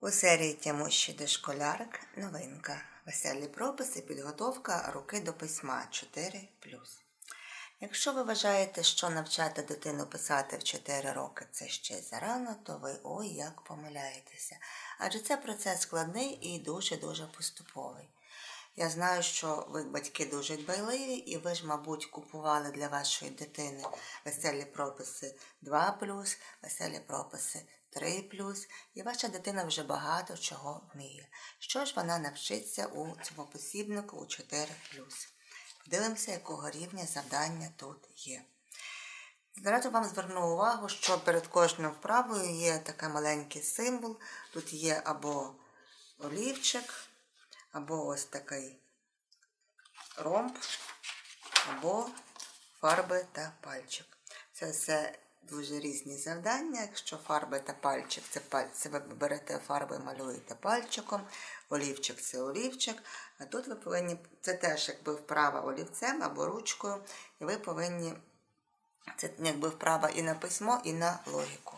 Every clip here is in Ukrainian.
У серії Тямущі дошколярик новинка. Веселі прописи, підготовка руки до письма 4. Якщо ви вважаєте, що навчати дитину писати в 4 роки це ще зарано, то ви ой як помиляєтеся. Адже це процес складний і дуже-дуже поступовий. Я знаю, що ви батьки дуже дбайливі, і ви ж, мабуть, купували для вашої дитини веселі прописи 2, веселі прописи 3, і ваша дитина вже багато чого вміє. Що ж вона навчиться у цьому посібнику у 4 Подивимося, якого рівня завдання тут є. Зразу вам зверну увагу, що перед кожною вправою є такий маленький символ. Тут є або олівчик, або ось такий ромб, або фарби та пальчик. Це все дуже різні завдання. Якщо фарби та пальчик, це це ви берете фарби малюєте пальчиком, олівчик це олівчик. А тут ви повинні, це теж якби вправа олівцем або ручкою, і ви повинні, це якби вправа і на письмо, і на логіку.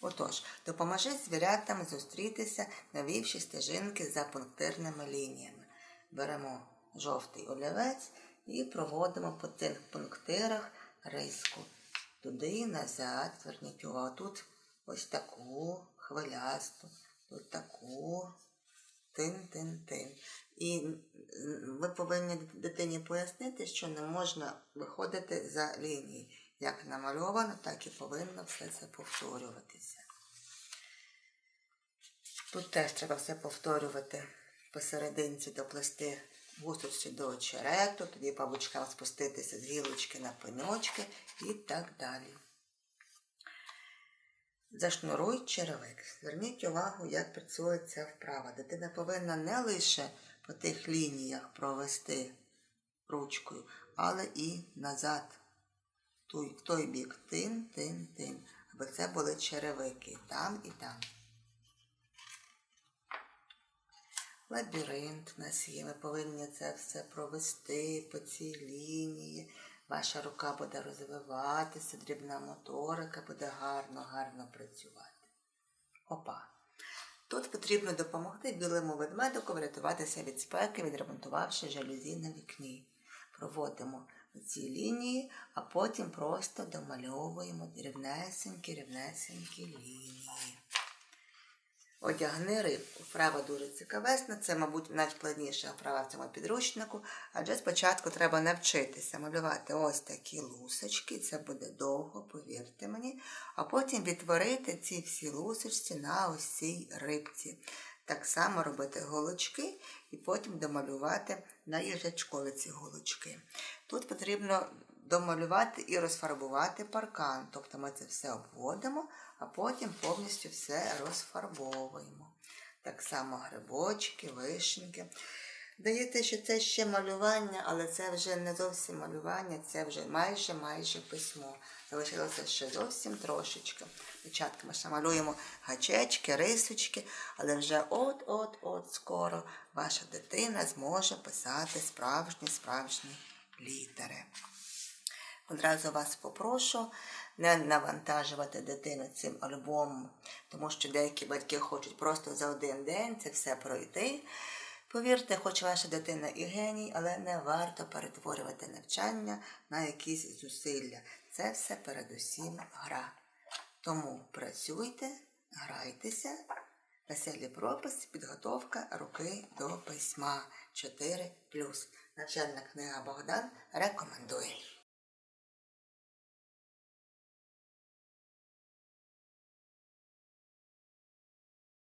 Отож, допоможи звірятам зустрітися, навівши стежинки за пунктирними лініями. Беремо жовтий олівець і проводимо по цих пунктирах риску. Туди, назад, зверніть увагу, тут ось таку хвилясту, тут таку тин-тин-тин. І ви повинні дитині пояснити, що не можна виходити за лінії. Як намальовано, так і повинно все це повторюватися. Тут теж треба все повторювати посерединці доплести гусочці до очерету, тоді павучкам спуститися з гілочки на пеньочки і так далі. Зашнуруй черевик. Зверніть увагу, як працює ця вправа. Дитина повинна не лише по тих лініях провести ручкою, але і назад. В той бік тин, тин, тин. Аби це були черевики там і там. Лабіринт у нас є. Ми повинні це все провести по цій лінії. Ваша рука буде розвиватися, дрібна моторика буде гарно, гарно працювати. Опа. Тут потрібно допомогти білому ведмедику врятуватися від спеки, відремонтувавши жалюзі на вікні. Проводимо ці лінії, а потім просто домальовуємо рівнесенькі, рівнесенькі лінії. Одягни рибку. Вправа дуже цікавесна, це, мабуть, найскладніша вправа в цьому підручнику, адже спочатку треба навчитися малювати ось такі лусочки, це буде довго, повірте мені, а потім відтворити ці всі лусочці на ось цій рибці. Так само робити голочки і потім домалювати на їжачкові ці голочки. Тут потрібно домалювати і розфарбувати паркан. Тобто ми це все обводимо, а потім повністю все розфарбовуємо. Так само грибочки, вишеньки. Даєте, що це ще малювання, але це вже не зовсім малювання, це вже майже майже письмо. Залишилося ще зовсім трошечки. Спочатку ми ще малюємо гачечки, рисочки, але вже от-от-от скоро ваша дитина зможе писати справжні справжні літери. Одразу вас попрошу не навантажувати дитину цим альбомом, тому що деякі батьки хочуть просто за один день це все пройти. Повірте, хоч ваша дитина і геній, але не варто перетворювати навчання на якісь зусилля. Це все передусім гра. Тому працюйте, грайтеся, веселі прописи, підготовка руки до письма 4. Навчальна книга Богдан рекомендує.